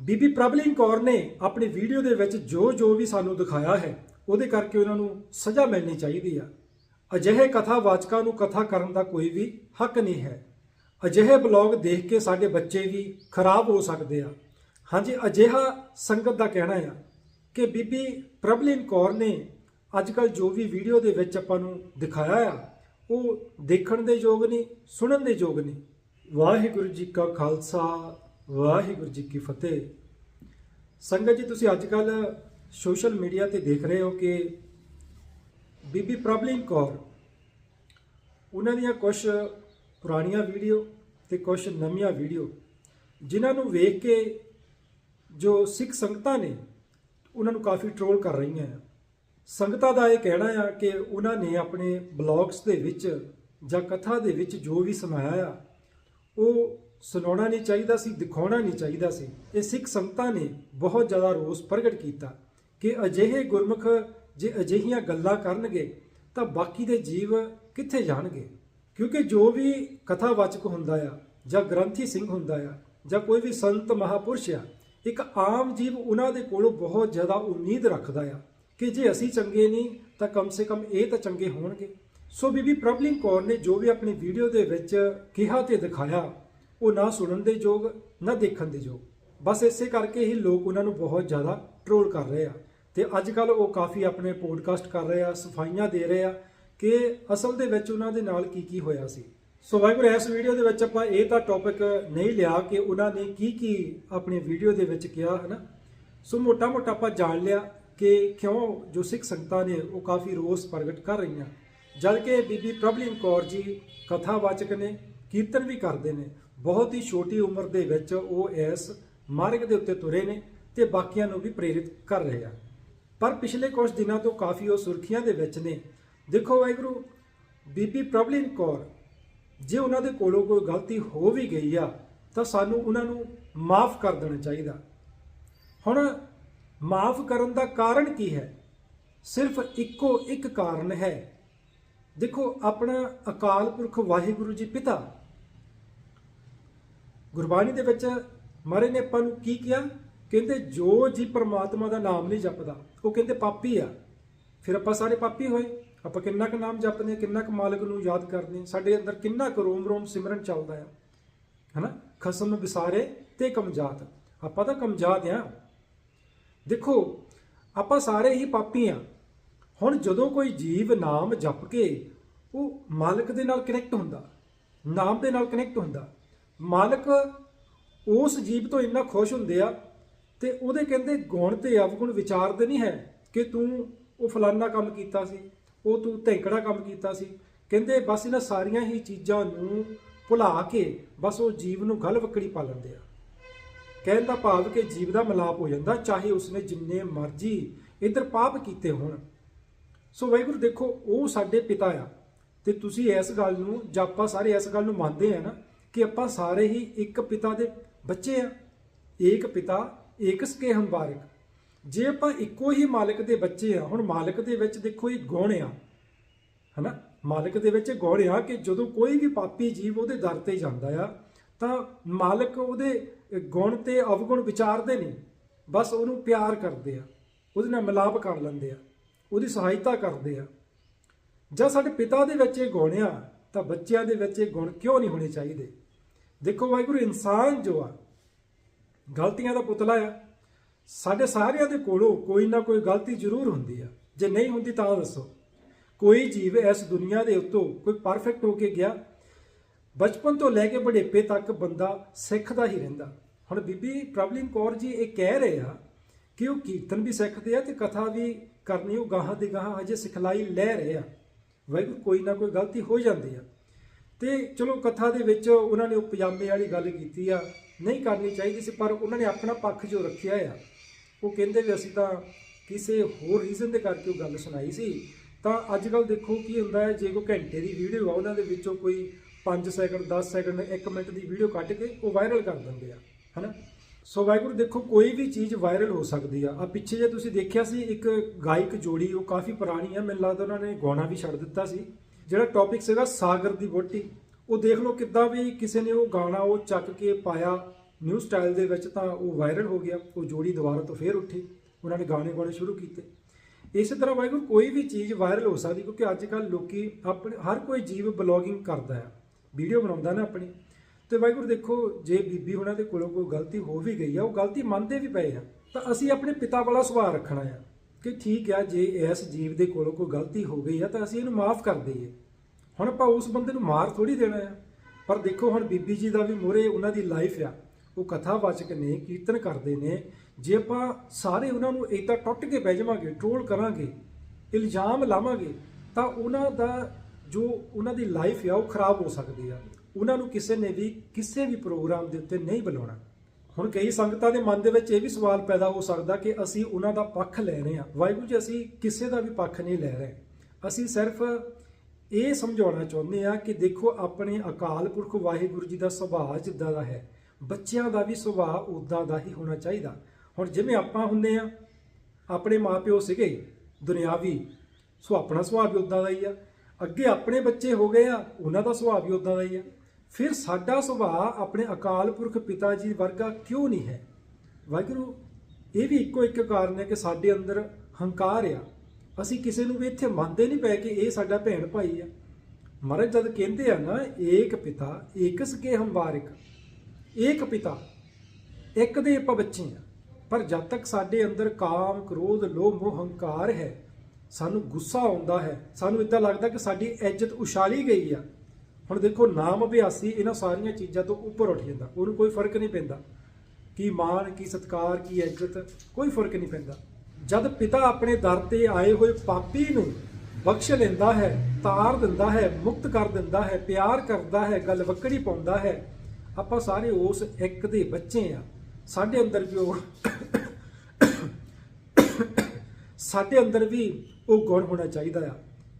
ਬੀਬੀ ਪ੍ਰਭਲੀਨ ਕੌਰ ਨੇ ਆਪਣੀ ਵੀਡੀਓ ਦੇ ਵਿੱਚ ਜੋ ਜੋ ਵੀ ਸਾਨੂੰ ਦਿਖਾਇਆ ਹੈ, ਉਹਦੇ ਕਰਕੇ ਉਹਨਾਂ ਨੂੰ ਸਜ਼ਾ ਮਿਲਣੀ ਚਾਹੀਦੀ ਆ। ਅਜਿਹੇ ਕਥਾਵਾਚਕਾਂ ਨੂੰ ਕਥਾ ਕਰਨ ਦਾ ਕੋਈ ਵੀ ਹੱਕ ਨਹੀਂ ਹੈ। ਅਜਿਹੇ ਬਲੌਗ ਦੇਖ ਕੇ ਸਾਡੇ ਬੱਚੇ ਵੀ ਖਰਾਬ ਹੋ ਸਕਦੇ ਆ। ਹਾਂਜੀ, ਅਜਿਹਾ ਸੰਗਤ ਦਾ ਕਹਿਣਾ ਆ ਕਿ ਬੀਬੀ ਪ੍ਰਭਲੀਨ ਕੌਰ ਨੇ ਅੱਜ ਕੱਲ ਜੋ ਵੀ ਵੀਡੀਓ ਦੇ ਵਿੱਚ ਆਪਾਂ ਨੂੰ ਦਿਖਾਇਆ ਆ, ਉਹ ਦੇਖਣ ਦੇ ਯੋਗ ਨਹੀਂ, ਸੁਣਨ ਦੇ ਯੋਗ ਨਹੀਂ। ਵਾਹਿਗੁਰੂ ਜੀ ਕਾ ਖਾਲਸਾ ਵਾਹਿਗੁਰੂ ਜੀ ਕੀ ਫਤਿਹ। ਸੰਗਤ ਜੀ, ਤੁਸੀਂ ਅੱਜ ਕੱਲ ਸੋਸ਼ਲ ਮੀਡੀਆ ਤੇ ਦੇਖ ਰਹੇ ਹੋ ਕਿ ਬੀਬੀ ਪ੍ਰਭਲੀਨ ਕੌਰ, ਉਹਨਾਂ ਦੀਆਂ ਕੁਝ ਪੁਰਾਣੀਆਂ ਵੀਡੀਓ ਤੇ ਕੁਝ ਨਵੀਆਂ ਵੀਡੀਓ, ਜਿਨ੍ਹਾਂ ਨੂੰ ਵੇਖ ਕੇ ਜੋ ਸਿੱਖ ਸੰਗਤਾਂ ਨੇ, ਉਹਨਾਂ ਨੂੰ ਕਾਫੀ ਟ੍ਰੋਲ ਕਰ ਰਹੀਆਂ ਆ। ਸੰਗਤਾਂ ਦਾ ਇਹ ਕਹਿਣਾ ਆ ਕਿ ਉਹਨਾਂ ਨੇ ਆਪਣੇ ਬਲੌਗਸ ਦੇ ਵਿੱਚ ਜਾਂ ਕਥਾ ਦੇ ਵਿੱਚ ਜੋ ਵੀ ਸਮਾਇਆ ਆ, ਉਹ ਸੁਣਾਉਣਾ ਨਹੀਂ ਚਾਹੀਦਾ ਸੀ, ਦਿਖਾਉਣਾ ਨਹੀਂ ਚਾਹੀਦਾ ਸੀ। ਇਹ ਸਿੱਖ ਸੰਗਤਾਂ ਨੇ ਬਹੁਤ ਜ਼ਿਆਦਾ ਰੋਸ ਪ੍ਰਗਟ ਕੀਤਾ ਕਿ ਅਜਿਹੇ ਗੁਰਮੁਖ ਜੇ ਅਜਿਹੀਆਂ ਗੱਲਾਂ ਕਰਨਗੇ, ਤਾਂ ਬਾਕੀ ਦੇ ਜੀਵ ਕਿੱਥੇ ਜਾਣਗੇ? ਕਿਉਂਕਿ ਜੋ ਵੀ ਕਥਾਵਾਚਕ ਹੁੰਦਾ ਆ, ਜਾਂ ਗ੍ਰੰਥੀ ਸਿੰਘ ਹੁੰਦਾ ਆ, ਜਾਂ ਕੋਈ ਵੀ ਸੰਤ ਮਹਾਪੁਰਸ਼ ਆ, ਇੱਕ ਆਮ ਜੀਵ ਉਹਨਾਂ ਦੇ ਕੋਲੋਂ ਬਹੁਤ ਜ਼ਿਆਦਾ ਉਮੀਦ ਰੱਖਦਾ ਆ ਕਿ ਜੇ ਅਸੀਂ ਚੰਗੇ ਨਹੀਂ, ਤਾਂ ਕਮ ਸੇ ਕਮ ਇਹ ਤਾਂ ਚੰਗੇ ਹੋਣਗੇ। ਸੋ ਬੀਬੀ ਪ੍ਰਬਲਿੰਗ ਕੌਰ ਨੇ ਜੋ ਵੀ ਆਪਣੀ ਵੀਡੀਓ ਦੇ ਵਿੱਚ ਕਿਹਾ ਤੇ ਦਿਖਾਇਆ ਉਹ ਨਾ ਸੁਣਨ ਦੇ ਯੋਗ, ਨਾ ਦੇਖਣ ਦੇ ਯੋਗ। ਬਸ ਇਸੇ ਕਰਕੇ ਹੀ ਲੋਕ ਉਹਨਾਂ ਨੂੰ ਬਹੁਤ ਜ਼ਿਆਦਾ ਟ੍ਰੋਲ ਕਰ ਰਹੇ ਆ। ਤੇ ਅੱਜ ਕੱਲ ਉਹ ਕਾਫੀ ਆਪਣੇ ਪੋਡਕਾਸਟ ਕਰ ਰਹੇ ਆ, ਸਫਾਈਆਂ ਦੇ ਰਹੇ ਆ ਕਿ ਅਸਲ ਦੇ ਵਿੱਚ ਉਹਨਾਂ ਦੇ ਨਾਲ ਕੀ ਕੀ ਹੋਇਆ ਸੀ। ਸੋ ਵਾਹਿਗੁਰੂ, ਇਸ ਵੀਡੀਓ ਦੇ ਵਿੱਚ ਆਪਾਂ ਇਹ ਤਾਂ ਟੌਪਿਕ ਨਹੀਂ ਲਿਆ ਕਿ ਉਹਨਾਂ ਨੇ ਕੀ ਕੀ ਆਪਣੀ ਵੀਡੀਓ ਦੇ ਵਿੱਚ ਕਿਹਾ ਹੈ ਨਾ ਸੋ ਮੋਟਾ ਮੋਟਾ ਆਪਾਂ ਜਾਣ ਲਿਆ ਕਿ ਕਿਉਂ ਜੋ ਸਿੱਖ ਸੰਗਤਾਂ ਨੇ ਉਹ ਕਾਫੀ ਰੋਸ ਪ੍ਰਗਟ ਕਰ ਰਹੀਆਂ। ਜਦ ਕਿ ਬੀਬੀ ਪ੍ਰਭਲੀਨ ਕੌਰ ਜੀ ਕਥਾਵਾਚਕ ਨੇ, ਕੀਰਤਨ ਵੀ ਕਰਦੇ ਨੇ ਬਹੁਤ ਹੀ ਛੋਟੀ ਉਮਰ ਦੇ ਵਿੱਚ ਉਹ ਇਸ ਮਾਰਗ ਦੇ ਉੱਤੇ ਤੁਰੇ ਨੇ ਤੇ ਬਾਕੀਆਂ ਨੂੰ ਵੀ ਪ੍ਰੇਰਿਤ ਕਰ ਰਹੇ ਆ। ਪਰ ਪਿਛਲੇ ਕੁਝ ਦਿਨਾਂ ਤੋਂ ਕਾਫੀ ਉਹ ਸੁਰਖੀਆਂ ਦੇ ਵਿੱਚ ਨੇ। ਦੇਖੋ ਵਾਹਿਗੁਰੂ, ਬੀਬੀ ਪ੍ਰਭਲੀਨ ਕੌਰ, ਜੇ ਉਹਨਾਂ ਦੇ ਕੋਲੋਂ ਕੋਈ ਗਲਤੀ ਹੋ ਵੀ ਗਈ ਆ, ਤਾਂ ਸਾਨੂੰ ਉਹਨਾਂ ਨੂੰ ਮਾਫ ਕਰ ਦੇਣਾ ਚਾਹੀਦਾ। ਹੁਣ ਮਾਫ ਕਰਨ ਦਾ ਕਾਰਨ ਕੀ ਹੈ? ਸਿਰਫ ਇੱਕੋ ਇੱਕ ਕਾਰਨ ਹੈ। ਦੇਖੋ, ਆਪਣਾ ਅਕਾਲ ਪੁਰਖ ਵਾਹਿਗੁਰੂ ਜੀ ਪਿਤਾ ਗੁਰਬਾਣੀ ਦੇ ਵਿੱਚ ਮਹਾਰਾਜ ਨੇ ਆਪਾਂ ਨੂੰ ਕੀ ਕਿਹਾ? ਕਹਿੰਦੇ ਜੋ ਜੀ ਪ੍ਰਮਾਤਮਾ ਦਾ ਨਾਮ ਨਹੀਂ ਜਪਦਾ, ਉਹ ਕਹਿੰਦੇ ਪਾਪੀ ਆ। ਫਿਰ ਆਪਾਂ ਸਾਰੇ ਪਾਪੀ ਹੋਏ। ਆਪਾਂ ਕਿੰਨਾ ਕੁ ਨਾਮ ਜਪਦੇ ਹਾਂ, ਕਿੰਨਾ ਕੁ ਮਾਲਕ ਨੂੰ ਯਾਦ ਕਰਦੇ ਹਾਂ। ਸਾਡੇ ਅੰਦਰ ਕਿੰਨਾ ਕੁ ਰੋਮ ਰੋਮ ਸਿਮਰਨ ਚੱਲਦਾ ਆ। ਹਨਾ? ਖਸਮ ਵਿਸਾਰੇ ਤੇ ਕਮਜਾਤ। ਆਪਾਂ ਤਾਂ ਕਮਜਾਤ ਆ। ਦੇਖੋ, ਆਪਾਂ ਸਾਰੇ ਹੀ ਪਾਪੀ ਆ। ਹੁਣ ਜਦੋਂ ਕੋਈ ਜੀਵ ਨਾਮ ਜਪ ਕੇ, ਉਹ ਮਾਲਕ ਦੇ ਨਾਲ ਕਨੈਕਟ ਹੁੰਦਾ, ਨਾਮ ਦੇ ਨਾਲ ਕਨੈਕਟ ਹੁੰਦਾ। ਮਾਲਕ ਉਸ ਜੀਵ ਤੋਂ ਇੰਨਾ ਖੁਸ਼ ਹੁੰਦੇ ਆ ਤੇ ਉਹਦੇ ਕਹਿੰਦੇ ਗੁਣ ਤੇ ਅਵਗੁਣ ਵਿਚਾਰਦੇ ਨਹੀਂ ਹੈ ਕਿ ਤੂੰ ਉਹ ਫਲਾਨਾ ਕੰਮ ਕੀਤਾ ਸੀ, ਉਹ ਤੂੰ ਧੈਂਕੜਾ ਕੰਮ ਕੀਤਾ ਸੀ। ਕਹਿੰਦੇ ਬਸ ਇਹਨਾਂ ਸਾਰੀਆਂ ਹੀ ਚੀਜ਼ਾਂ ਨੂੰ ਭੁਲਾ ਕੇ ਬਸ ਉਹ ਜੀਵ ਨੂੰ ਗਲ ਵਕੜੀ ਪਾ ਲੈਂਦੇ ਆ। ਕਹਿਣ ਦਾ ਭਾਵ ਕਿ ਜੀਵ ਦਾ ਮਿਲਾਪ ਹੋ ਜਾਂਦਾ, ਚਾਹੇ ਉਸਨੇ ਜਿੰਨੇ ਮਰਜ਼ੀ ਇਧਰ ਪਾਪ ਕੀਤੇ ਹੋਣ। ਸੋ ਵਾਹਿਗੁਰੂ ਦੇਖੋ, ਉਹ ਸਾਡੇ ਪਿਤਾ ਆ ਤੇ ਤੁਸੀਂ ਇਸ ਗੱਲ ਨੂੰ, ਜਾਂ ਆਪਾਂ ਸਾਰੇ ਇਸ ਗੱਲ ਨੂੰ ਮੰਨਦੇ ਆ ਨਾ ਕਿ ਆਪਾਂ ਸਾਰੇ ਹੀ ਇੱਕ ਪਿਤਾ ਦੇ ਬੱਚੇ ਆ। ਏਕ ਪਿਤਾ, ਏਕ ਸਕੇ ਹੰਬਾਰਿਕ ਜੇ ਆਪਾਂ ਇੱਕੋ ਹੀ ਮਾਲਕ ਦੇ ਬੱਚੇ ਆ, ਹੁਣ ਮਾਲਕ ਦੇ ਵਿੱਚ ਦੇਖੋ ਇਹ ਗੁਣ ਆ। ਹਨਾ? ਮਾਲਕ ਦੇ ਵਿੱਚ ਗੁਣ ਆ ਕਿ ਜਦੋਂ ਕੋਈ ਵੀ ਪਾਪੀ ਜੀਵ ਉਹਦੇ ਦਰ ਤੇ ਜਾਂਦਾ ਆ, ਤਾਂ ਮਾਲਕ ਉਹਦੇ ਗੁਣ ਤੇ ਅਵਗੁਣ ਵਿਚਾਰਦੇ ਨਹੀਂ। ਬਸ ਉਹਨੂੰ ਪਿਆਰ ਕਰਦੇ ਆ। ਉਹਦੇ ਨਾਲ ਮਿਲਾਪ ਕਰ ਲੈਂਦੇ ਆ। ਉਹਦੀ ਸਹਾਇਤਾ ਕਰਦੇ ਆ। ਜਾਂ ਸਾਡੇ ਪਿਤਾ ਦੇ ਵਿੱਚ ਇਹ ਗੁਣ ਆ, ਤਾਂ ਬੱਚਿਆਂ ਦੇ ਵਿੱਚ ਇਹ ਗੁਣ ਕਿਉਂ ਨਹੀਂ ਹੋਣੇ ਚਾਹੀਦੇ? ਦੇਖੋ ਵਾਹਿਗੁਰੂ, ਇਨਸਾਨ ਜੋ ਆ, ਗਲਤੀਆਂ ਦਾ ਪੁਤਲਾ ਆ, ਸਾਡੇ ਸਾਰਿਆਂ ਦੇ ਕੋਲੋਂ ਕੋਈ ਨਾ ਕੋਈ ਗਲਤੀ ਜ਼ਰੂਰ ਹੁੰਦੀ ਆ। ਜੇ ਨਹੀਂ ਹੁੰਦੀ ਤਾਂ ਦੱਸੋ। ਕੋਈ ਜੀਵ ਇਸ ਦੁਨੀਆ ਦੇ ਉੱਤੋਂ ਕੋਈ ਪਰਫੈਕਟ ਹੋ ਕੇ ਗਿਆ? ਬਚਪਨ ਤੋਂ ਲੈ ਕੇ ਬੁਢੇਪੇ ਤੱਕ ਬੰਦਾ ਸਿੱਖਦਾ ਹੀ ਰਹਿੰਦਾ। ਹੁਣ ਬੀਬੀ ਪ੍ਰਭਲਿਨ ਕੌਰ ਜੀ ਇਹ ਕਹਿ ਰਹੇ ਆ ਕਿ ਉਹ ਕੀਰਤਨ ਵੀ ਸਿੱਖਦੇ ਆ ਤੇ ਕਥਾ ਵੀ ਕਰਨੀ, ਉਹ ਗਾਹਾਂ ਦੀ ਗਾਹਾਂ ਹਜੇ ਸਿਖਲਾਈ ਲੈ ਰਹੇ ਆ। ਵਾਹਿਗੁਰੂ, ਕੋਈ ਨਾ ਕੋਈ ਗਲਤੀ ਹੋ ਜਾਂਦੀ ਆ। ਤੇ ਚਲੋ ਕਥਾ ਦੇ ਵਿੱਚ ਉਹਨਾਂ ਨੇ ਉਹ ਪਜਾਮੇ ਵਾਲੀ ਗੱਲ ਕੀਤੀ ਆ, ਨਹੀਂ ਕਰਨੀ ਚਾਹੀਦੀ ਸੀ, ਪਰ ਉਹਨਾਂ ਨੇ ਆਪਣਾ ਪੱਖ ਜੋ ਰੱਖਿਆ ਆ, ਉਹ ਕਹਿੰਦੇ ਵੀ ਅਸੀਂ ਤਾਂ ਕਿਸੇ ਹੋਰ ਰੀਜ਼ਨ ਦੇ ਕਰਕੇ ਉਹ ਗੱਲ ਸੁਣਾਈ ਸੀ। ਤਾਂ ਅੱਜ ਕੱਲ ਦੇਖੋ ਕੀ ਹੁੰਦਾ ਹੈ, ਜੇ ਕੋਈ ਘੰਟੇ ਦੀ ਵੀਡੀਓ ਆ, ਉਹਨਾਂ ਦੇ ਵਿੱਚੋਂ ਕੋਈ 5 ਸੈਕਿੰਡ 10 ਸੈਕਿੰਡ 1 ਮਿੰਟ ਦੀ ਵੀਡੀਓ ਕੱਢ ਕੇ ਉਹ ਵਾਇਰਲ ਕਰ ਦਿੰਦੇ ਆ, ਹਨਾ? ਸੋ ਵਾਹਿਗੁਰੂ, ਦੇਖੋ ਕੋਈ ਵੀ ਚੀਜ਼ ਵਾਇਰਲ ਹੋ ਸਕਦੀ ਆ। ਆ ਪਿੱਛੇ ਜੇ ਤੁਸੀਂ ਦੇਖਿਆ ਸੀ, ਇੱਕ ਗਾਇਕ ਜੋੜੀ, ਉਹ ਕਾਫੀ ਪੁਰਾਣੀ ਆ, ਮੈਨੂੰ ਲੱਗਦਾ ਉਹਨਾਂ ਨੇ ਗਾਉਣਾ ਵੀ ਛੱਡ ਦਿੱਤਾ ਸੀ। ਜਿਹੜਾ ਟੌਪਿਕ ਸੀਗਾ ਸਾਗਰ ਦੀ ਵੋਟੀ ਉਹ ਦੇਖ ਲਓ ਕਿੱਦਾਂ ਵੀ ਕਿਸੇ ਨੇ ਉਹ ਗਾਣਾ ਉਹ ਚੱਕ ਕੇ ਪਾਇਆ ਨਿਊ ਸਟਾਈਲ ਦੇ ਵਿੱਚ ਤਾਂ ਉਹ ਵਾਇਰਲ ਹੋ ਗਿਆ, ਉਹ ਜੋੜੀ ਦੁਬਾਰਾ ਤੋਂ ਫੇਰ ਉੱਠੀ, ਉਹਨਾਂ ਨੇ ਗਾਣੇ ਗਾਉਣੇ ਸ਼ੁਰੂ ਕੀਤੇ। ਇਸੇ ਤਰ੍ਹਾਂ ਵਾਹਿਗੁਰੂ, ਕੋਈ ਵੀ ਚੀਜ਼ ਵਾਇਰਲ ਹੋ ਸਕਦੀ ਕਿਉਂਕਿ ਅੱਜ ਕੱਲ ਲੋਕੀ ਆਪਣੇ, ਹਰ ਕੋਈ ਜੀਵ ਬਲੌਗਿੰਗ ਕਰਦਾ ਹੈ ਵੀਡੀਓ ਬਣਾਉਂਦਾ ਨਾ ਆਪਣੀ। ਤੇ ਵਾਹਿਗੁਰੂ, ਦੇਖੋ, ਜੇ ਬੀਬੀ ਉਹਨਾਂ ਦੇ ਕੋਲੋਂ ਕੋਈ ਗਲਤੀ ਹੋ ਵੀ ਗਈ ਆ, ਉਹ ਗਲਤੀ ਮੰਨਦੇ ਵੀ ਪਏ ਆ, ਤਾਂ ਅਸੀਂ ਆਪਣੇ ਪਿਤਾ ਵਾਲਾ ਸੁਭਾਅ ਰੱਖਣਾ ਆ। ਕਿ ਠੀਕ ਆ, ਜੇ ਇਸ ਜੀਵ ਦੇ ਕੋਲੋਂ ਕੋਈ ਗਲਤੀ ਹੋ ਗਈ ਆ ਤਾਂ ਅਸੀਂ ਇਹਨੂੰ ਮਾਫ ਕਰ ਦਈਏ। ਹੁਣ ਆਪਾਂ ਉਸ ਬੰਦੇ ਨੂੰ ਮਾਰ ਥੋੜੀ ਦੇਣਾ ਆ। ਪਰ ਦੇਖੋ ਹੁਣ ਬੀਬੀ ਜੀ ਦਾ ਵੀ ਮੋਰੇ ਉਹਨਾਂ ਦੀ ਲਾਈਫ ਆ। ਉਹ ਕਥਾਵਾਚਕ ਨੇ, ਕੀਰਤਨ ਕਰਦੇ ਨੇ। ਜੇ ਆਪਾਂ ਸਾਰੇ ਉਹਨਾਂ ਨੂੰ ਏਦਾਂ ਟੁੱਟ ਕੇ ਬਹਿ ਜਾਵਾਂਗੇ ਟ੍ਰੋਲ ਕਰਾਂਗੇ, ਇਲਜ਼ਾਮ ਲਾਵਾਂਗੇ, ਤਾਂ ਉਹਨਾਂ ਦਾ ਜੋ ਉਹਨਾਂ ਦੀ ਲਾਈਫ ਆ, ਉਹ ਖਰਾਬ ਹੋ ਸਕਦੀ ਆ। ਉਹਨਾਂ ਨੂੰ ਕਿਸੇ ਨੇ ਵੀ, ਕਿਸੇ ਵੀ ਪ੍ਰੋਗਰਾਮ ਦੇ ਉੱਤੇ ਨਹੀਂ ਬੁਲਾਉਣਾ। ਹੁਣ ਕਈ ਸੰਗਤਾਂ ਦੇ ਮਨ ਦੇ ਵਿੱਚ ਇਹ ਵੀ ਸਵਾਲ ਪੈਦਾ ਹੋ ਸਕਦਾ ਕਿ ਅਸੀਂ ਉਹਨਾਂ ਦਾ ਪੱਖ ਲੈ ਰਹੇ ਹਾਂ। ਵਾਹਿਗੁਰੂ ਜੀ, ਅਸੀਂ ਕਿਸੇ ਦਾ ਵੀ ਪੱਖ ਨਹੀਂ ਲੈ ਰਹੇ। ਅਸੀਂ ਸਿਰਫ ਇਹ ਸਮਝਾਉਣਾ ਚਾਹੁੰਦੇ ਆ ਕਿ ਦੇਖੋ, ਆਪਣੇ ਅਕਾਲ ਪੁਰਖ ਵਾਹਿਗੁਰੂ ਜੀ ਦਾ ਸੁਭਾਅ ਜਿੱਦਾਂ ਦਾ ਹੈ। ਬੱਚਿਆਂ ਦਾ ਵੀ ਸੁਭਾਅ ਉਦਾਂ ਦਾ ਹੀ ਹੋਣਾ ਚਾਹੀਦਾ। ਹੁਣ ਜਿਵੇਂ ਆਪਾਂ ਹੁੰਦੇ ਆ ਆਪਣੇ ਮਾਪਿਓ ਸੀਗੇ, ਦੁਨਿਆਵੀ, ਸੋ ਆਪਣਾ ਸੁਭਾਅ ਵੀ ਉਦਾਂ ਦਾ ਹੀ ਆ। ਅੱਗੇ ਆਪਣੇ ਬੱਚੇ ਹੋ ਗਏ ਆ, ਉਹਨਾਂ ਦਾ ਸੁਭਾਅ ਵੀ ਉਦਾਂ ਦਾ ਹੀ ਆ। ਫਿਰ ਸਾਡਾ ਸੁਭਾਅ ਆਪਣੇ ਅਕਾਲ ਪੁਰਖ ਪਿਤਾ ਜੀ ਵਰਗਾ ਕਿਉਂ ਨਹੀਂ ਹੈ? ਵਾਹਿਗੁਰੂ, ਇਹ ਵੀ ਇੱਕੋ ਇੱਕ ਕਾਰਨ ਹੈ ਕਿ ਸਾਡੇ ਅੰਦਰ ਹੰਕਾਰ ਆ। ਅਸੀਂ ਕਿਸੇ ਨੂੰ ਵੀ ਇੱਥੇ ਮੰਨਦੇ ਨਹੀਂ ਪਏ ਕਿ ਇਹ ਸਾਡਾ ਭੈਣ ਭਾਈ ਆ। ਮਹਾਰਾਜ ਜਦ ਕਹਿੰਦੇ ਆ ਨਾ, ਏਕ ਪਿਤਾ, ਏਕਸ ਕੇ ਹਮ ਏਕ ਪਿਤਾ, ਇੱਕ ਦੇ ਆਪਾਂ ਬੱਚੇ ਆ। ਪਰ ਜਦ ਤੱਕ ਸਾਡੇ ਅੰਦਰ ਕਾਮ, ਕ੍ਰੋਧ, ਲੋਭ, ਮੋਹ, ਹੰਕਾਰ ਹੈ, ਸਾਨੂੰ ਗੁੱਸਾ ਆਉਂਦਾ ਹੈ। ਸਾਨੂੰ ਇਦਾਂ ਲੱਗਦਾ ਕਿ ਸਾਡੀ ਇੱਜ਼ਤ ਉਛਾਲੀ ਗਈ ਆ। ਹੁਣ ਦੇਖੋ ਨਾਮ ਅਭਿਆਸੀ ਇਹਨਾਂ ਸਾਰੀਆਂ ਚੀਜ਼ਾਂ ਤੋਂ ਉੱਪਰ ਉੱਠ ਜਾਂਦਾ। ਉਹਨੂੰ ਕੋਈ ਫ਼ਰਕ ਨਹੀਂ ਪੈਂਦਾ। ਕੀ ਮਾਣ, ਕੀ ਸਤਕਾਰ, ਕੀ ਇੱਜ਼ਤ, ਕੋਈ ਫ਼ਰਕ ਨਹੀਂ ਪੈਂਦਾ। ਜਦ ਪਿਤਾ ਆਪਣੇ ਦਰ ਤੇ ਆਏ ਹੋਏ ਪਾਪੀ ਨੂੰ ਬਖਸ਼ ਲੈਂਦਾ ਹੈ, ਤਾਰ ਦਿੰਦਾ ਹੈ, ਮੁਕਤ ਕਰ ਦਿੰਦਾ ਹੈ, ਪਿਆਰ ਕਰਦਾ ਹੈ, ਗੱਲ ਵਕੜੀ ਪਾਉਂਦਾ ਹੈ, ਆਪਾਂ ਸਾਰੇ ਉਸ ਇੱਕ ਦੇ ਬੱਚੇ ਆ। ਸਾਡੇ ਅੰਦਰ ਵੀ ਉਹ ਸਾਡੇ ਅੰਦਰ ਵੀ ਉਹ ਗੁਣ ਹੋਣਾ ਚਾਹੀਦਾ ਆ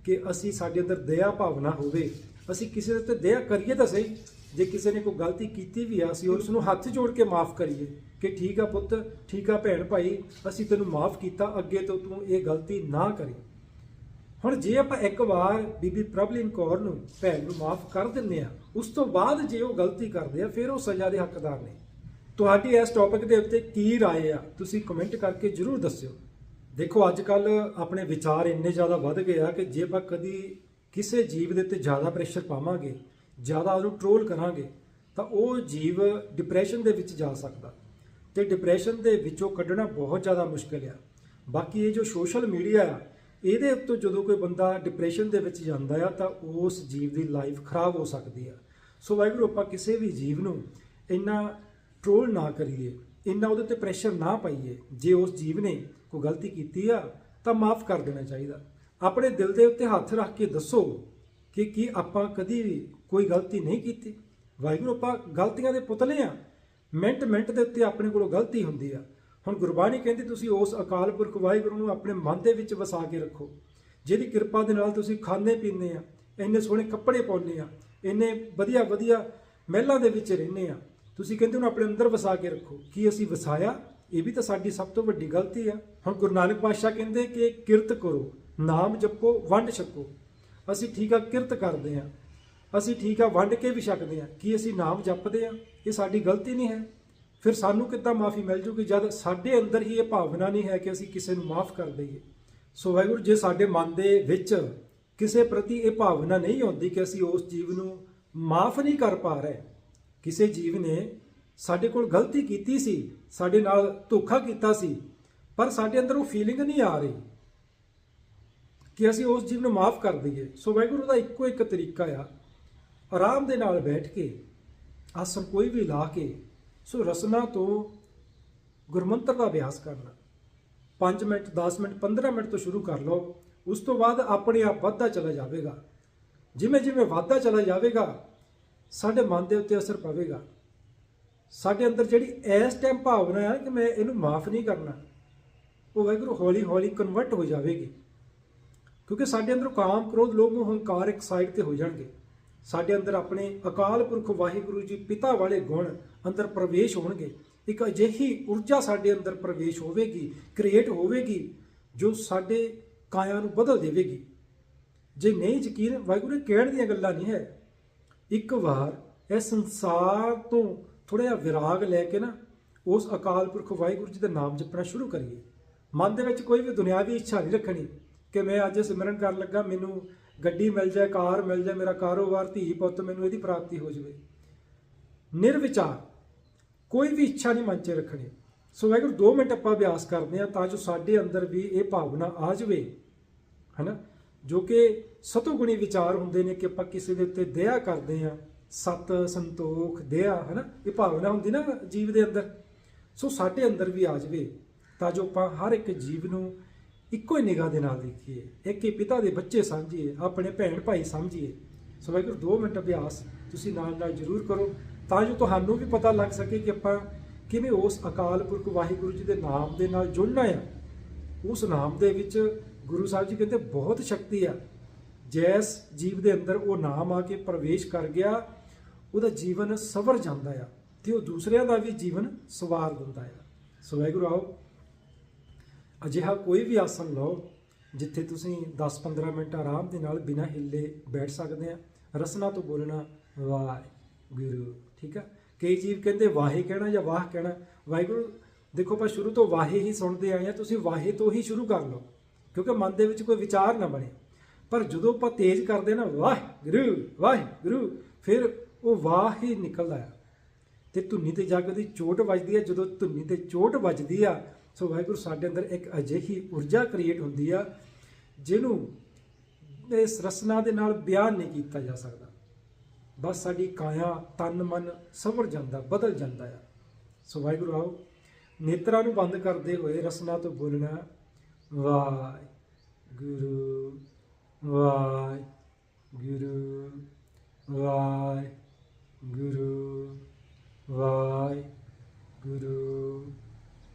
ਕਿ ਅਸੀਂ ਸਾਡੇ ਅੰਦਰ ਦਇਆ ਭਾਵਨਾ ਹੋਵੇ। ਅਸੀਂ ਕਿਸੇ ਦੇ ਉੱਤੇ ਦਇਆ ਕਰੀਏ ਤਾਂ ਸਹੀ ਜੇ ਕਿਸੇ ਨੇ ਕੋਈ ਗਲਤੀ ਕੀਤੀ ਵੀ ਆ ਅਸੀਂ ਉਸ ਨੂੰ ਹੱਥ ਜੋੜ ਕੇ ਮਾਫ ਕਰੀਏ ਕਿ ਠੀਕ ਆ ਪੁੱਤ ਠੀਕ ਆ ਭੈਣ ਭਾਈ ਅਸੀਂ ਤੈਨੂੰ ਮਾਫ ਕੀਤਾ ਅੱਗੇ ਤੋਂ ਤੂੰ ਇਹ ਗਲਤੀ ਨਾ ਕਰੀ ਹੁਣ ਜੇ ਆਪਾਂ ਇੱਕ ਵਾਰ ਬੀਬੀ ਪ੍ਰਭਲੀਨ ਕੌਰ ਨੂੰ ਭੈਣ ਨੂੰ ਮਾਫ ਕਰ ਦਿੰਨੇ ਆ ਉਸ ਤੋਂ ਬਾਅਦ ਜੇ ਉਹ ਗਲਤੀ ਕਰਦੇ ਆ ਫਿਰ ਉਹ ਸਜ਼ਾ ਦੇ ਹੱਕਦਾਰ ਨੇ ਤੁਹਾਡੀ ਇਸ ਟੌਪਿਕ ਦੇ ਉੱਤੇ ਕੀ رائے ਆ ਤੁਸੀਂ ਕਮੈਂਟ ਕਰਕੇ ਜਰੂਰ ਦੱਸਿਓ ਦੇਖੋ ਅੱਜ ਕੱਲ ਆਪਣੇ ਵਿਚਾਰ ਇੰਨੇ ਜ਼ਿਆਦਾ ਵੱਧ ਗਏ ਆ ਕਿ ਜੇ ਆਪਾਂ ਕਦੀ ਕਿਸੇ ਜੀਵ ਦੇ ਉੱਤੇ ਜ਼ਿਆਦਾ ਪ੍ਰੈਸ਼ਰ ਪਾਵਾਂਗੇ, ਜ਼ਿਆਦਾ ਉਹਨੂੰ ਟ੍ਰੋਲ ਕਰਾਂਗੇ, ਤਾਂ ਉਹ ਜੀਵ ਡਿਪਰੈਸ਼ਨ ਦੇ ਵਿੱਚ ਜਾ ਸਕਦਾ। ਤੇ ਡਿਪਰੈਸ਼ਨ ਦੇ ਵਿੱਚੋਂ ਕੱਢਣਾ ਬਹੁਤ ਜ਼ਿਆਦਾ ਮੁਸ਼ਕਲ ਆ। ਬਾਕੀ ਇਹ ਜੋ ਸੋਸ਼ਲ ਮੀਡੀਆ ਆ, ਇਹਦੇ ਉੱਤੇ ਜਦੋਂ ਕੋਈ ਬੰਦਾ ਡਿਪਰੈਸ਼ਨ ਦੇ ਵਿੱਚ ਜਾਂਦਾ ਆ, ਤਾਂ ਉਸ ਜੀਵ ਦੀ ਲਾਈਫ ਖਰਾਬ ਹੋ ਸਕਦੀ ਆ। ਸੋ ਵਾਹਿਗੁਰੂ, ਆਪਾਂ ਕਿਸੇ ਵੀ ਜੀਵ ਨੂੰ ਇੰਨਾ ਟ੍ਰੋਲ ਨਾ ਕਰੀਏ, ਇੰਨਾ ਉਹਦੇ ਤੇ ਪ੍ਰੈਸ਼ਰ ਨਾ ਪਾਈਏ। ਜੇ ਉਸ ਜੀਵ ਨੇ ਕੋਈ ਗਲਤੀ ਕੀਤੀ ਆ, ਤਾਂ ਮਾਫ ਕਰ ਦੇਣਾ ਚਾਹੀਦਾ। ਆਪਣੇ ਦਿਲ ਦੇ ਉੱਤੇ ਹੱਥ ਰੱਖ ਕੇ ਦੱਸੋ ਕਿ ਕੀ ਆਪਾਂ ਕਦੀ ਵੀ ਕੋਈ ਗਲਤੀ ਨਹੀਂ ਕੀਤੀ? ਵਾਹਿਗੁਰੂ, ਆਪਾਂ ਗਲਤੀਆਂ ਦੇ ਪੁਤਲੇ ਆ। ਮਿੰਟ ਮਿੰਟ ਦੇ ਉੱਤੇ ਆਪਣੇ ਕੋਲੋਂ ਗਲਤੀ ਹੁੰਦੀ ਆ। ਹੁਣ ਗੁਰਬਾਣੀ ਕਹਿੰਦੀ ਤੁਸੀਂ ਉਸ ਅਕਾਲ ਪੁਰਖ ਵਾਹਿਗੁਰੂ ਨੂੰ ਆਪਣੇ ਮਨ ਦੇ ਵਿੱਚ ਵਸਾ ਕੇ ਰੱਖੋ, ਜਿਹਦੀ ਕਿਰਪਾ ਦੇ ਨਾਲ ਤੁਸੀਂ ਖਾਂਦੇ ਪੀਂਦੇ ਆ, ਇੰਨੇ ਸੋਹਣੇ ਕੱਪੜੇ ਪਾਉਂਦੇ ਆ, ਇੰਨੇ ਵਧੀਆ ਵਧੀਆ ਮਹਿਲਾਂ ਦੇ ਵਿੱਚ ਰਹਿੰਦੇ ਆ। ਤੁਸੀਂ ਕਹਿੰਦੇ ਉਹਨੂੰ ਆਪਣੇ ਅੰਦਰ ਵਸਾ ਕੇ ਰੱਖੋ। ਕੀ ਅਸੀਂ ਵਸਾਇਆ? ਇਹ ਵੀ ਤਾਂ ਸਾਡੀ ਸਭ ਤੋਂ ਵੱਡੀ ਗਲਤੀ ਆ। ਹੁਣ ਗੁਰੂ ਨਾਨਕ ਪਾਤਸ਼ਾਹ ਕਹਿੰਦੇ ਕਿ ਕਿਰਤ ਕਰੋ। ਨਾਮ ਜਪੋ, ਵੰਡ ਛਕੋ। ਅਸੀਂ ਠੀਕ ਆ, ਕਿਰਤ ਕਰਦੇ ਆ। ਅਸੀਂ ਠੀਕ ਆ, ਵੰਡ ਕੇ ਵੀ ਛਕਦੇ ਆ। ਕੀ ਅਸੀਂ ਨਾਮ ਜਪਦੇ ਆ? ਇਹ ਸਾਡੀ ਗਲਤੀ ਨਹੀਂ ਹੈ। ਫਿਰ ਸਾਨੂੰ ਕਿੱਦਾਂ ਮਾਫੀ ਮਿਲ ਜੂਗੀ ਜਦ ਸਾਡੇ ਅੰਦਰ ਹੀ ਇਹ ਭਾਵਨਾ ਨਹੀਂ ਹੈ ਕਿ ਅਸੀਂ ਕਿਸੇ ਨੂੰ ਮਾਫ ਕਰ ਦਈਏ? ਸੋ ਵਾਹਿਗੁਰੂ, ਜੇ ਸਾਡੇ ਮਨ ਦੇ ਵਿੱਚ ਕਿਸੇ ਪ੍ਰਤੀ ਇਹ ਭਾਵਨਾ ਨਹੀਂ ਆਉਂਦੀ ਕਿ ਅਸੀਂ ਉਸ ਜੀਵ ਨੂੰ ਮਾਫ ਨਹੀਂ ਕਰ ਪਾ ਰਹੇ, ਕਿਸੇ ਜੀਵ ਨੇ ਸਾਡੇ ਕੋਲ ਗਲਤੀ ਕੀਤੀ ਸੀ, ਸਾਡੇ ਨਾਲ ਧੋਖਾ ਕੀਤਾ ਸੀ, ਪਰ ਸਾਡੇ ਅੰਦਰ ਉਹ ਫੀਲਿੰਗ ਨਹੀਂ ਆ ਰਹੀ। ਕਿ ਅਸੀਂ ਉਸ ਜੀਵ ਨੂੰ ਮਾਫ ਕਰ ਦਈਏ। ਸੋ ਵਾਹਿਗੁਰੂ ਦਾ ਇੱਕੋ ਇੱਕ ਤਰੀਕਾ ਆ, ਆਰਾਮ ਦੇ ਨਾਲ ਬੈਠ ਕੇ, ਆਸਣ ਕੋਈ ਵੀ ਲਾ ਕੇ, ਸੋ ਰਸਨਾ ਤੋਂ ਗੁਰਮੰਤਰ ਦਾ ਅਭਿਆਸ ਕਰਨਾ। 5 ਮਿੰਟ 10 ਮਿੰਟ 15 ਮਿੰਟ ਤੋਂ ਸ਼ੁਰੂ ਕਰ ਲਓ। ਉਸ ਤੋਂ ਬਾਅਦ ਆਪਣੇ ਆਪ ਵੱਧਦਾ ਚਲਾ ਜਾਵੇਗਾ। ਜਿਵੇਂ ਜਿਵੇਂ ਵੱਧਦਾ ਚਲਾ ਜਾਵੇਗਾ, ਸਾਡੇ ਮਨ ਦੇ ਉੱਤੇ ਅਸਰ ਪਵੇਗਾ। ਸਾਡੇ ਅੰਦਰ ਜਿਹੜੀ ਇਸ ਟਾਈਮ ਭਾਵਨਾ ਹੈ ਕਿ ਮੈਂ ਇਹਨੂੰ ਮਾਫ ਨਹੀਂ ਕਰਨਾ, ਉਹ ਵਾਹਿਗੁਰੂ ਹੌਲੀ ਹੌਲੀ ਕਨਵਰਟ ਹੋ ਜਾਵੇਗੀ। ਕਿਉਂਕਿ ਸਾਡੇ ਅੰਦਰ ਕਾਮ ਕ੍ਰੋਧ, ਲੋਭ, ਮੋਹ, ਹੰਕਾਰ ਇੱਕ ਸਾਈਡ ਤੇ ਹੋ ਜਾਣਗੇ। ਸਾਡੇ ਅੰਦਰ ਆਪਣੇ ਅਕਾਲ ਪੁਰਖ ਵਾਹਿਗੁਰੂ ਜੀ ਪਿਤਾ ਵਾਲੇ ਗੁਣ ਅੰਦਰ ਪ੍ਰਵੇਸ਼ ਹੋਣਗੇ। ਇੱਕ ਅਜਿਹੀ ਊਰਜਾ ਸਾਡੇ ਅੰਦਰ ਪ੍ਰਵੇਸ਼ ਹੋਵੇਗੀ ਕ੍ਰੀਏਟ ਹੋਵੇਗੀ, ਜੋ ਸਾਡੇ ਕਾਇਆ ਨੂੰ ਬਦਲ ਦੇਵੇਗੀ। ਜੇ ਨਹੀਂ ਯਕੀਨ, ਵਾਹਿਗੁਰੂ ਦੇ ਕਹਿਣ ਦੀਆਂ ਗੱਲਾਂ ਨਹੀਂ ਹੈ। ਇੱਕ ਵਾਰ ਇਹ ਸੰਸਾਰ ਤੋਂ ਥੋੜਾ ਜਿਹਾ ਵਿਰਾਗ ਲੈ ਕੇ ਨਾ, ਉਸ ਅਕਾਲ ਪੁਰਖ ਵਾਹਿਗੁਰੂ ਜੀ ਦਾ ਨਾਮ ਜਪਣਾ ਸ਼ੁਰੂ ਕਰੀਏ। ਮਨ ਦੇ ਵਿੱਚ ਕੋਈ ਵੀ ਦੁਨਿਆਵੀ ਇੱਛਾ ਨਹੀਂ ਰੱਖਣੀ। ਕਿ ਮੈਂ ਅੱਜ ਸਿਮਰਨ ਕਰਨ ਲੱਗਾ, ਮੈਨੂੰ ਗੱਡੀ ਮਿਲ ਜਾਏ, ਕਾਰ ਮਿਲ ਜਾਏ, ਮੇਰਾ ਕਾਰੋਬਾਰ, ਧੀ ਪੁੱਤ ਮੈਨੂੰ ਇਹਦੀ ਪ੍ਰਾਪਤੀ ਹੋ ਜਾਵੇ। ਨਿਰਵਿਚਾਰ, ਕੋਈ ਵੀ ਇੱਛਾ ਨਹੀਂ ਮਨ 'ਚ ਰੱਖਣੀ। ਸੋ ਵਾਹਿਗੁਰੂ 2 ਮਿੰਟ ਆਪਾਂ ਅਭਿਆਸ ਕਰਦੇ ਆ ਤਾਂ ਜੋ ਸਾਡੇ ਅੰਦਰ ਵੀ ਇਹ ਭਾਵਨਾ ਆ ਜਾਵੇ, ਹਨਾ? ਜੋ ਕਿ ਸਤੋਗੁਣੀ ਵਿਚਾਰ ਹੁੰਦੇ ਨੇ ਕਿ ਆਪਾਂ ਕਿਸੇ ਦੇ ਉੱਤੇ ਦਇਆ ਕਰਦੇ ਆ ਸਤ, ਸੰਤੋਖ, ਦਇਆ, ਹਨਾ? ਇਹ ਭਾਵਨਾ ਹੁੰਦੀ ਨਾ ਜੀਵ ਦੇ ਅੰਦਰ। ਸੋ ਸਾਡੇ ਅੰਦਰ ਵੀ ਆ ਜਾਵੇ ਤਾਂ ਜੋ ਆਪਾਂ ਹਰ ਇੱਕ ਜੀਵ ਨੂੰ ਇੱਕੋ ਹੀ ਨਿਗਾਹ ਦੇ ਨਾਲ ਦੇਖੀਏ। ਇੱਕ ਹੀ ਪਿਤਾ ਦੇ ਬੱਚੇ ਸਮਝੀਏ, ਆਪਣੇ ਭੈਣ ਭਾਈ ਸਮਝੀਏ। ਸੋ ਵਾਹਿਗੁਰੂ 2 ਮਿੰਟ ਅਭਿਆਸ ਤੁਸੀਂ ਨਾਲ ਨਾਲ ਜ਼ਰੂਰ ਕਰੋ, ਤਾਂ ਜੋ ਤੁਹਾਨੂੰ ਵੀ ਪਤਾ ਲੱਗ ਸਕੇ ਕਿ ਆਪਾਂ ਕਿਵੇਂ ਉਸ ਅਕਾਲ ਪੁਰਖ ਵਾਹਿਗੁਰੂ ਜੀ ਦੇ ਨਾਮ ਦੇ ਨਾਲ ਜੁੜਨਾ ਆ। ਉਸ ਨਾਮ ਦੇ ਵਿੱਚ ਗੁਰੂ ਸਾਹਿਬ ਜੀ ਕਹਿੰਦੇ ਬਹੁਤ ਸ਼ਕਤੀ ਆ। ਜੈਸ ਜੀਵ ਦੇ ਅੰਦਰ ਉਹ ਨਾਮ ਆ ਕੇ ਪ੍ਰਵੇਸ਼ ਕਰ ਗਿਆ, ਉਹਦਾ ਜੀਵਨ ਸਵਰ ਜਾਂਦਾ ਆ ਤੇ ਉਹ ਦੂਸਰਿਆਂ ਦਾ ਵੀ ਜੀਵਨ ਸਵਾਰ ਦਿੰਦਾ ਆ। ਸੋ ਵਾਹਿਗੁਰੂ, ਆਓ। ਅਜਿਹਾ ਕੋਈ ਵੀ ਆਸਨ ਲਓ ਜਿੱਥੇ ਤੁਸੀਂ 10-15 ਮਿੰਟ ਆਰਾਮ ਦੇ ਨਾਲ ਬਿਨਾਂ ਹਿੱਲੇ ਬੈਠ ਸਕਦੇ ਆ। ਰਸਨਾ ਤੋਂ ਬੋਲਣਾ, ਵਾਹਿਗੁਰੂ, ਠੀਕ ਆ? ਕਈ ਜੀਵ ਕਹਿੰਦੇ ਵਾਹੇ ਕਹਿਣਾ ਜਾਂ ਵਾਹ ਕਹਿਣਾ। ਵਾਹਿਗੁਰੂ, ਦੇਖੋ ਆਪਾਂ ਸ਼ੁਰੂ ਤੋਂ ਵਾਹੇ ਹੀ ਸੁਣਦੇ ਆਏ ਆ, ਤੁਸੀਂ ਵਾਹੇ ਤੋਂ ਹੀ ਸ਼ੁਰੂ ਕਰ ਲਓ, ਕਿਉਂਕਿ ਮਨ ਦੇ ਵਿੱਚ ਕੋਈ ਵਿਚਾਰ ਨਾ ਬਣੇ। ਪਰ ਜਦੋਂ ਆਪਾਂ ਤੇਜ਼ ਕਰਦੇ ਨਾ, ਵਾਹਿਗੁਰੂ ਵਾਹਿਗੁਰੂ, ਫਿਰ ਉਹ ਵਾਹ ਹੀ ਨਿਕਲਦਾ ਆ। ਤੇ ਧੁੰਨੀ ਤੇ ਜਾ ਕੇ ਉਹਦੀ ਚੋਟ ਵੱਜਦੀ ਹੈ ਜਦੋਂ ਧੁੰਨੀ ਤੇ ਚੋਟ ਵੱਜਦੀ ਆ ਸੋ ਵਾਹਿਗੁਰੂ ਸਾਡੇ ਅੰਦਰ ਇੱਕ ਅਜਿਹੀ ਊਰਜਾ ਕ੍ਰੀਏਟ ਹੁੰਦੀ ਆ, ਜਿਹਨੂੰ ਇਸ ਰਸਨਾ ਦੇ ਨਾਲ ਬਿਆਨ ਨਹੀਂ ਕੀਤਾ ਜਾ ਸਕਦਾ। ਬਸ ਸਾਡੀ ਕਾਇਆ, ਤਨ, ਮਨ ਸਵਰ ਜਾਂਦਾ, ਬਦਲ ਜਾਂਦਾ ਆ। ਸੋ ਵਾਹਿਗੁਰੂ ਆਓ, ਨੇਤਰਾਂ ਨੂੰ ਬੰਦ ਕਰਦੇ ਹੋਏ ਰਸਨਾ ਤੋਂ ਬੋਲਣਾ, ਵਾਹਿਗੁਰੂ ਵਾਹਿਗੁਰੂ ਵਾਹਿਗੁਰੂ ਵਾਹਿਗੁਰੂ।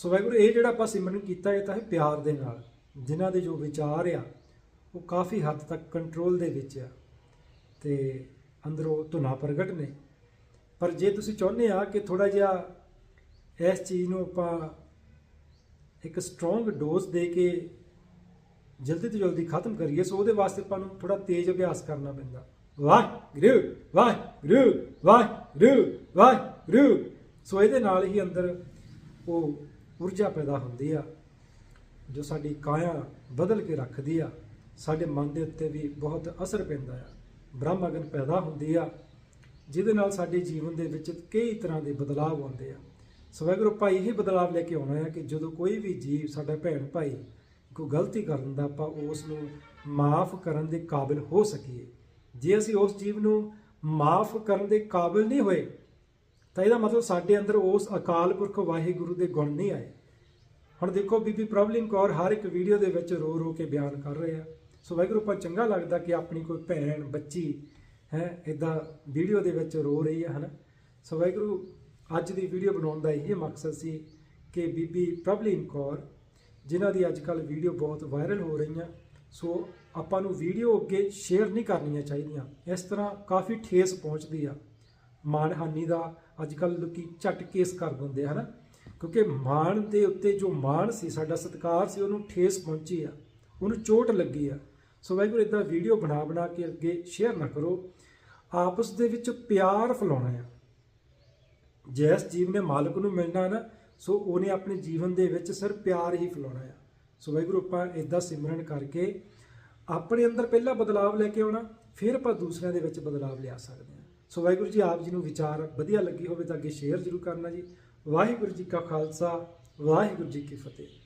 ਸੋ ਵਾਹਿਗੁਰੂ, ਇਹ ਜਿਹੜਾ ਆਪਾਂ ਸਿਮਰਨ ਕੀਤਾ, ਇਹ ਤਾਂ ਹੈ ਪਿਆਰ ਦੇ ਨਾਲ, ਜਿਨ੍ਹਾਂ ਦੇ ਜੋ ਵਿਚਾਰ ਆ, ਉਹ ਕਾਫੀ ਹੱਦ ਤੱਕ ਕੰਟਰੋਲ ਦੇ ਵਿੱਚ ਆ। ਤੇ ਅੰਦਰੋਂ ਧੁਨਾ ਪ੍ਰਗਟ ਨੇ। ਪਰ ਜੇ ਤੁਸੀਂ ਚਾਹੁੰਦੇ ਆ ਕਿ ਥੋੜਾ ਜਿਹਾ ਇਸ ਚੀਜ਼ ਨੂੰ ਆਪਾਂ ਇੱਕ ਸਟਰੋਂਗ ਡੋਜ਼ ਦੇ ਕੇ ਜਲਦੀ ਤੋਂ ਜਲਦੀ ਖਤਮ ਕਰੀਏ, ਸੋ ਉਹਦੇ ਵਾਸਤੇ ਆਪਾਂ ਨੂੰ ਥੋੜਾ ਤੇਜ਼ ਅਭਿਆਸ ਕਰਨਾ ਪੈਂਦਾ। ਵਾਹਿਗੁਰੂ ਵਾਹਿਗੁਰੂ ਵਾਹਿਗੁਰੂ ਵਾਹਿਗੁਰੂ। ਸੋ ਇਹਦੇ ਨਾਲ ਹੀ ਅੰਦਰ ਉਹ ਊਰਜਾ ਪੈਦਾ ਹੁੰਦੀ ਆ, ਜੋ ਸਾਡੀ ਕਾਇਆ ਬਦਲ ਕੇ ਰੱਖਦੀ ਆ, ਸਾਡੇ ਮਨ ਦੇ ਉੱਤੇ ਵੀ ਬਹੁਤ ਅਸਰ ਪੈਂਦਾ ਆ। ਬ੍ਰਹਮ ਅਗਨ ਪੈਦਾ ਹੁੰਦੀ ਆ, ਜਿਹਦੇ ਨਾਲ ਸਾਡੇ ਜੀਵਨ ਦੇ ਵਿੱਚ ਕਈ ਤਰ੍ਹਾਂ ਦੇ ਬਦਲਾਅ ਆਉਂਦੇ ਆ। ਸੋ ਭਾਈ ਇਹ ਬਦਲਾਅ ਲੈ ਕੇ ਆਉਣਾ ਹੈ ਕਿ ਜਦੋਂ ਕੋਈ ਵੀ ਜੀਵ ਸਾਡਾ ਭੈਣ ਭਾਈ ਕੋਈ ਗਲਤੀ ਕਰ ਲੈਂਦਾ ਆਪਾਂ ਉਸ ਨੂੰ ਮਾਫ ਕਰਨ ਦੇ ਕਾਬਿਲ ਹੋ ਸਕੀਏ। ਜੇ ਅਸੀਂ ਉਸ ਜੀਵ ਨੂੰ ਮਾਫ ਕਰਨ ਦੇ ਕਾਬਿਲ ਨਹੀਂ ਹੋਏ ਤਾਂ ਇਹਦਾ ਮਤਲਬ ਸਾਡੇ ਅੰਦਰ ਉਸ ਅਕਾਲ ਪੁਰਖ ਵਾਹਿਗੁਰੂ ਦੇ ਗੁਣ ਨਹੀਂ ਆਏ। ਹੁਣ ਦੇਖੋ ਬੀਬੀ ਪ੍ਰਭਲਿਨ ਕੌਰ ਹਰ ਇੱਕ ਵੀਡੀਓ ਦੇ ਵਿੱਚ ਰੋ ਰੋ ਕੇ ਬਿਆਨ ਕਰ ਰਹੇ ਆ। ਸੋ ਵਾਹਿਗੁਰੂ, ਆਪਾਂ ਚੰਗਾ ਲੱਗਦਾ ਕਿ ਆਪਣੀ ਕੋਈ ਭੈਣ, ਬੱਚੀ ਹੈ ਇਦਾਂ ਵੀਡੀਓ ਦੇ ਵਿੱਚ ਰੋ ਰਹੀ ਹੈ ਹਨਾ? ਸੋ ਵਾਹਿਗੁਰੂ, ਅੱਜ ਦੀ ਵੀਡੀਓ ਬਣਾਉਣ ਦਾ ਇਹ ਮਕਸਦ ਸੀ ਕਿ ਬੀਬੀ ਪ੍ਰਭਲਿਨ ਕੌਰ, ਜਿਨ੍ਹਾਂ ਦੀ ਅੱਜ ਕੱਲ ਵੀਡੀਓ ਬਹੁਤ ਵਾਇਰਲ ਹੋ ਰਹੀਆਂ, ਸੋ ਆਪਾਂ ਨੂੰ ਵੀਡੀਓ ਅੱਗੇ ਸ਼ੇਅਰ ਨਹੀਂ ਕਰਨੀਆਂ ਚਾਹੀਦੀਆਂ। ਇਸ ਤਰ੍ਹਾਂ ਕਾਫੀ ਠੇਸ ਪਹੁੰਚਦੀ ਆ। ਮਾਣਹਾਨੀ ਦਾ ਅੱਜ ਕੱਲ ਲੋਕੀ ਝਟ ਕੇਸ ਕਰ ਦਿੰਦੇ ਹਨਾ? ਕਿਉਂਕਿ ਮਾਣ ਦੇ ਉੱਤੇ ਜੋ ਮਾਣ ਸੀ, ਸਾਡਾ ਸਤਿਕਾਰ ਸੀ, ਉਹਨੂੰ ਠੇਸ ਪਹੁੰਚੀ ਆ, ਉਹਨੂੰ ਚੋਟ ਲੱਗੀ ਆ। ਸੋ ਵਾਹਿਗੁਰੂ ਇਦਾਂ ਵੀਡੀਓ ਬਣਾ ਬਣਾ ਕੇ ਅੱਗੇ ਸ਼ੇਅਰ ਨਾ ਕਰੋ। ਆਪਸ ਦੇ ਵਿੱਚ ਪਿਆਰ ਫੈਲਾਉਣਾ ਆ। ਜੈਸ ਜੀਵ ਨੇ ਮਾਲਕ ਨੂੰ ਮਿਲਣਾ ਨਾ, ਸੋ ਉਹਨੇ ਆਪਣੇ ਜੀਵਨ ਦੇ ਵਿੱਚ ਸਿਰ ਪਿਆਰ ਹੀ ਫੈਲਾਉਣਾ ਆ। ਸੋ ਵਾਹਿਗੁਰੂ, ਆਪਾਂ ਇਦਾਂ ਸਿਮਰਨ ਕਰਕੇ ਆਪਣੇ ਅੰਦਰ ਪਹਿਲਾ ਬਦਲਾਵ ਲੈ ਕੇ ਆਉਣਾ, ਫਿਰ ਆਪਾਂ ਦੂਸਰਿਆਂ ਦੇ ਵਿੱਚ ਬਦਲਾਵ ਲਿਆ ਸਕਦੇ ਹਾਂ। ਸੋ ਵਾਹਿਗੁਰੂ ਜੀ, ਆਪ ਜੀ ਨੂੰ ਵਿਚਾਰ ਵਧੀਆ ਲੱਗੀ ਹੋਵੇ ਤਾਂ ਅੱਗੇ ਸ਼ੇਅਰ ਜ਼ਰੂਰ ਕਰਨਾ ਜੀ। ਵਾਹਿਗੁਰੂ ਜੀ ਕਾ ਖਾਲਸਾ, ਵਾਹਿਗੁਰੂ ਜੀ ਕੀ ਫਤਿਹ।